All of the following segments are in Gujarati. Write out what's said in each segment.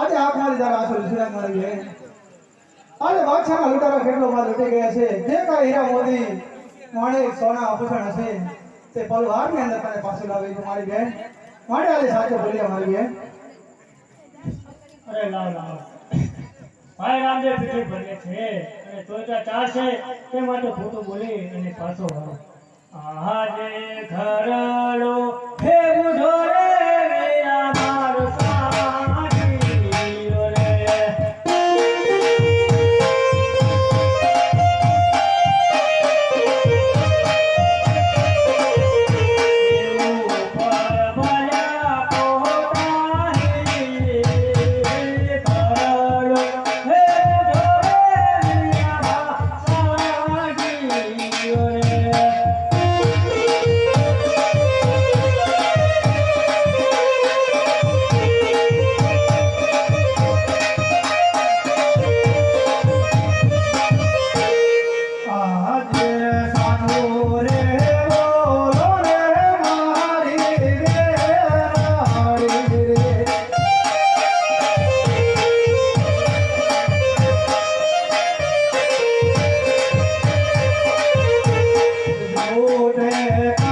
આજે આ મારી તારા આંસુ વિસરાક મારી હે આજે બાદશાહના લૂંટારા કેટલો માલ લૂંટી ગયા છે. જે કાંઈ હીરા મોતી માણેક સોના આભૂષણ હશે, તે પલવારની અંદર તને પાછું લાવે છે મારી બેન. માટે આજે સાચો બોલ્યા, મારી બેન. અરે લાવ લાવ. ભાઈ રામદેવ પીઠી ભરે છે. અને તોય ચાર છે તે માટે ખોટું બોલી અને પાછો વાળો આજે ઘરડો Oh,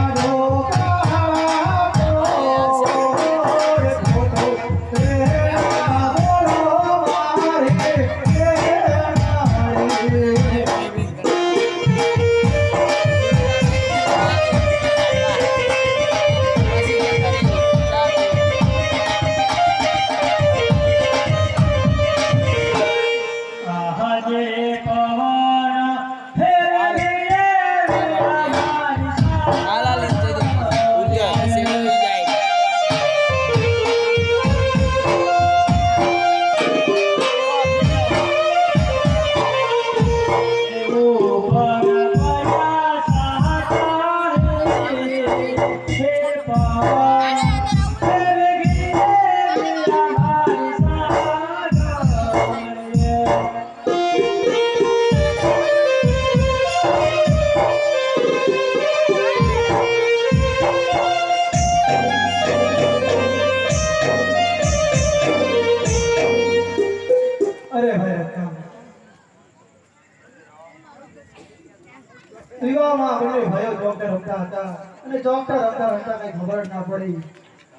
દીવામાં બંને ભાઈઓ ચોકટે રમતા હતા. અને ચોકટે રમતા રમતા કઈ ખબર ના પડી.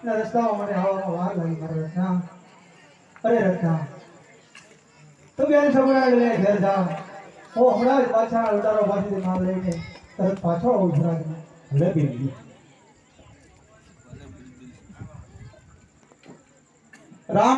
અને રસ્તામાં મને આવવામાં વાર લાગી મારે રત્ના અરે રત્ના તું બેન સગુણા લઈને ઘેર જા હું હમણાં જ પાછા ઉતારો પાસેથી માલ લઈને તરત પાછો આવું છું ભલે બેન રામ